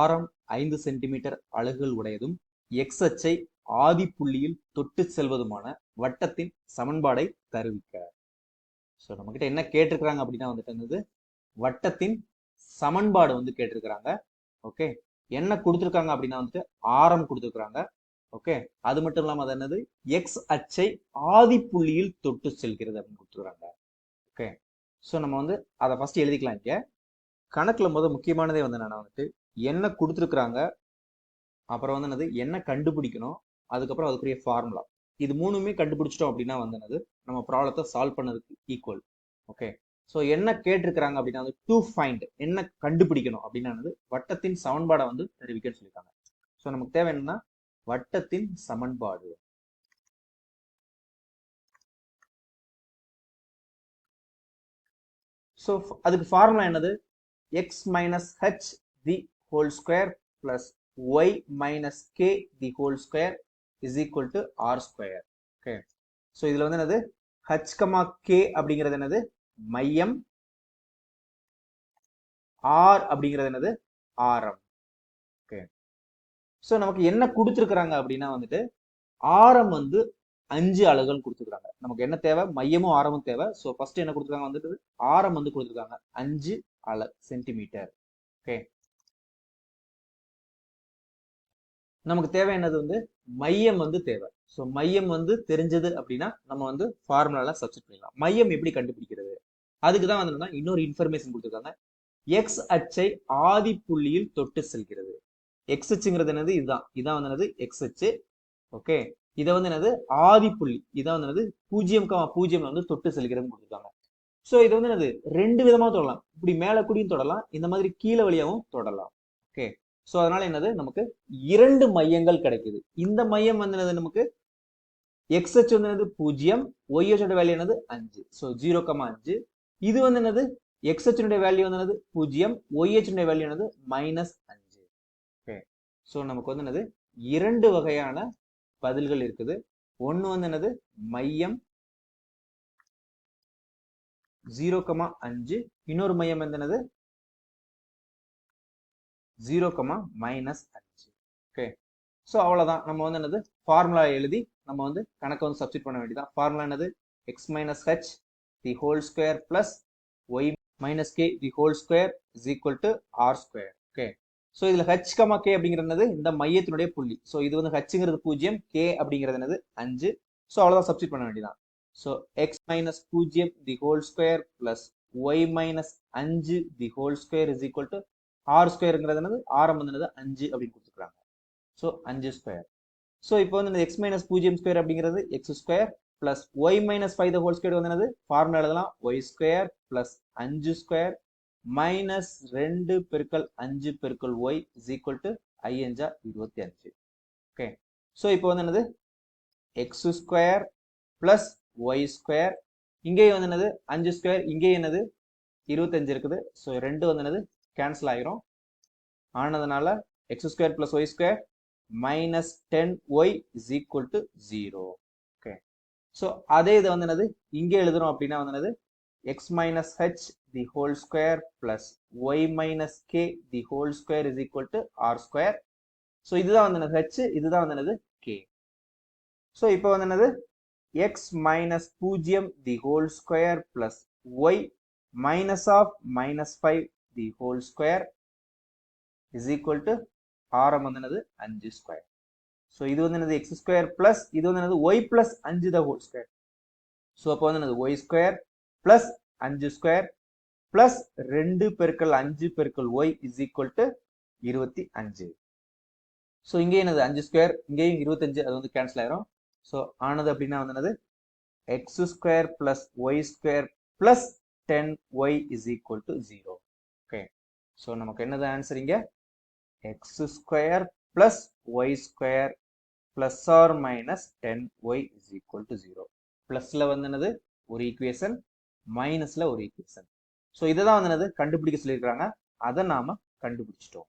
ஆரம் ஐந்து சென்டிமீட்டர் அலகுகள் உடையதும் எக்ஸ் அச்சை ஆதி புள்ளியில் தொட்டு செல்வதுமான வட்டத்தின் சமன்பாடை தருவிக்க. ஸோ நம்மக்கிட்ட என்ன கேட்டிருக்கிறாங்க அப்படின்னா வந்துட்டு என்னது? வட்டத்தின் சமன்பாடு வந்து கேட்டிருக்கிறாங்க. ஓகே என்ன கொடுத்துருக்காங்க அப்படின்னா வந்துட்டு ஆரம் கொடுத்துருக்குறாங்க. ஓகே அது மட்டும் இல்லாமல் அது என்னது? எக்ஸ் அச்சை ஆதி புள்ளியில் தொட்டு செல்கிறது அப்படின்னு கொடுத்துருக்குறாங்க. ஓகே ஸோ நம்ம வந்து அதை ஃபர்ஸ்ட் எழுதிக்கலாம் இங்கே. கணக்கில் முதல் முக்கியமானதே வந்து என்னென்னா வந்துட்டு என்ன கொடுத்துருக்குறாங்க? அப்புறம் வந்து என்னது? என்ன கண்டுபிடிக்கணும்? அதுக்கப்புறம் அதுக்குரிய ஃபார்முலா இது மூணுமே கண்டுபிடிச்சிட்டோம் அப்படின்னா வந்து என்னது? நம்ம ப்ராப்ளத்தை சால்வ் பண்ணதுக்கு ஈக்குவல் ஓகே ஸோ என்ன கேட்டிருக்கிறாங்க அப்படின்னா வந்து டூ ஃபைண்ட் என்ன கண்டுபிடிக்கணும் அப்படின்னா வந்து வட்டத்தின் சமன்பாடை வந்து தெரிவிக்கன்னு சொல்லியிருக்காங்க. ஸோ நமக்கு தேவை என்னன்னா வட்டத்தின் சமன்பாடு. ஸோ அதுக்கு ஃபார்முலா என்னது? X minus H the whole square plus Y minus K the whole square is equal to R square okay so இதில் வந்து என்னது? ஹச் கமா கே அப்படிங்கிறது என்னது? மையம். ஆர் அப்படிங்கிறது என்னது? ஆரம். ஓகே ஸோ நமக்கு என்ன கொடுத்துருக்குறாங்க அப்படின்னா வந்துட்டு ஆரம் வந்து அஞ்சு அலகுகள் கொடுத்துருக்காங்க நமக்கு என்ன தேவை? மையமும் ஆரமும் தேவை. ஸோ ஃபர்ஸ்ட் என்ன கொடுத்துருக்காங்க வந்துட்டு? ஆரம் வந்து கொடுத்துருக்காங்க. அஞ்சு அல சென்டிமீட்டர் ஓகே நமக்கு தேவை என்னது வந்து மையம் வந்து தேவை. ஸோ மையம் வந்து தெரிஞ்சது அப்படின்னா நம்ம வந்து ஃபார்முலால சப்ஸ்டிட் பண்ணிடலாம். மையம் எப்படி கண்டுபிடிக்கிறது? அதுக்கு தான் வந்து இன்னொரு இன்ஃபர்மேஷன் கொடுத்துருக்காங்க. எக்ஸ் அச்சை ஆதி புள்ளியில் தொட்டு செல்கிறது. எக்ஸ் அச்சுங்கிறது என்னது? இதுதான். இதான் வந்து என்னது? எக்ஸ் அச்சு. ஓகே இதை வந்து என்னது? ஆதி புள்ளி இதான் வந்து என்னது? பூஜ்ஜியம் கமா பூஜ்ஜியம் வந்து தொட்டு செல்கிறதுன்னு கொடுத்துருக்காங்க. ஸோ இது வந்து என்னது? ரெண்டு விதமாக தொடலாம். இப்படி மேலே கூடியும் தொடலாம். இந்த மாதிரி கீழே வழியாகவும் தொடலாம். ஓகே ஸோ அதனால என்னது? நமக்கு இரண்டு மையங்கள் கிடைக்குது. இந்த மையம் வந்து என்னது நமக்கு? எக்ஸ் அச்சு வந்து என்னது? பூஜ்ஜியம். ஒய் அச்சோட வேல்யூ என்னது? அஞ்சு. ஸோ ஜீரோ கமா அஞ்சு. இது வந்து என்னது? எக்ஸ் அச்சினுடைய வேல்யூ வந்து என்னது? பூஜ்ஜியம். ஒய் அச்சினுடைய வேல்யூ என்னது? மைனஸ் அஞ்சு. ஓகே ஸோ நமக்கு வந்து என்னது? இரண்டு வகையான பதில்கள் இருக்குது. ஒன்று வந்து என்னது? மையம். ஜீரோ கமா அஞ்சு. இன்னொரு மையம் வந்து என்னது? ஜீரோ கமா மைனஸ் அஞ்சு ஓகே ஸோ அவ்வளோதான் நம்ம வந்து என்னது? ஃபார்முலா எழுதி நம்ம வந்து கணக்கை வந்து சப்ஸ்டிட் பண்ண வேண்டியதான் ஃபார்முலா என்னது? X minus H the whole square plus Y minus K the whole square is equal to R square okay so இதில் ஹெச் கமா கே அப்படிங்கிறது இந்த மையத்தினுடைய புள்ளி. ஸோ இது வந்து ஹச்சுங்கிறது பூஜ்ஜியம் கே அப்படிங்கிறது என்னது? அஞ்சு. ஸோ அவ்வளோதான் சப்ஸ்டிட் பண்ண வேண்டியதான் ஸோ எக்ஸ் மைனஸ் பூஜ்ஜியம் the whole square plus Y minus அஞ்சு the whole square is equal to R ஸ்கொயருங்கிறது என்னது? ஆரம் வந்து அஞ்சு அப்படின்னு கொடுத்துருக்காங்க ஸோ அஞ்சு ஸ்கொயர் ஸோ இப்போ வந்து எக்ஸ் மைனஸ் பூஜ்ஜியம் ஸ்கொயர் அப்படிங்கிறது X square plus Y minus five the whole square வந்து என்னது? ஃபார்முலா எழுதலாம். ஒய் ஸ்கொயர் பிளஸ் அஞ்சு ஸ்கொயர் மைனஸ் ரெண்டு பெருக்கல் அஞ்சு பெருக்கல் ஒய் இஸ் ஈக்குவல் டு ஐயஞ்சா இருபத்தி அஞ்சு. ஓகே ஸோ இப்போ வந்து என்னது? X square plus Y square இங்கேயும் வந்து என்னது? அஞ்சு ஸ்கொயர் இங்கேயும் என்னது? இருபத்தஞ்சு இருக்குது. ஸோ ரெண்டு வந்து என்னது? கேன்சல் ஆயிரும். ஆனதுனால X square plus Y square minus ten Y is equal to zero okay so அதே இது வந்து என்னது? இங்கே எழுதுறோம் அப்படின்னா வந்து என்னது? X minus H the whole square plus Y minus K the whole square is equal to R square so இதுதான் வந்து என்னது? ஹெச் இதுதான் வந்து என்னது? கே ஸோ இப்போ வந்து என்னது? எக்ஸ் மைனஸ் பூஜ்ஜியம் the whole square plus Y minus off minus five the whole square is equal to ஆரம் வந்து என்னது அஞ்சு ஸ்கொயர் ஸோ இது வந்து என்னது எக்ஸ் ஸ்கொயர் பிளஸ் இது வந்து என்னது ஒய் பிளஸ் அஞ்சு த ஹோல் ஸ்கொயர் ஸோ அப்போ வந்து என்னது ஒய் ஸ்கொயர் பிளஸ் அஞ்சு ஸ்கொயர் பிளஸ் ரெண்டு பெருக்கள் அஞ்சு பெருக்கள் ஒய் இஸ் ஈக்குவல் டு இருபத்தி அஞ்சு. ஸோ இங்கே என்னது அஞ்சு ஸ்கொயர் இங்கேயும் இருபத்தஞ்சு அது வந்து கேன்சல் ஆயிரும். ஸோ ஆனது அப்படின்னா வந்து என்னது X square plus Y square plus ten Y is equal to zero okay so நமக்கு என்னது ஆன்சர் இங்கே? X square plus Y square plus R minus ten Y is equal to zero ப்ளஸில் வந்து என்னது? ஒரு ஈக்குவேஷன் மைனஸ்ல ஒரு ஈக்குவேஷன் ஸோ இதை தான் வந்து என்னது? கண்டுபிடிக்க சொல்லியிருக்கிறாங்க. அதை நாம கண்டுபிடிச்சிட்டோம்.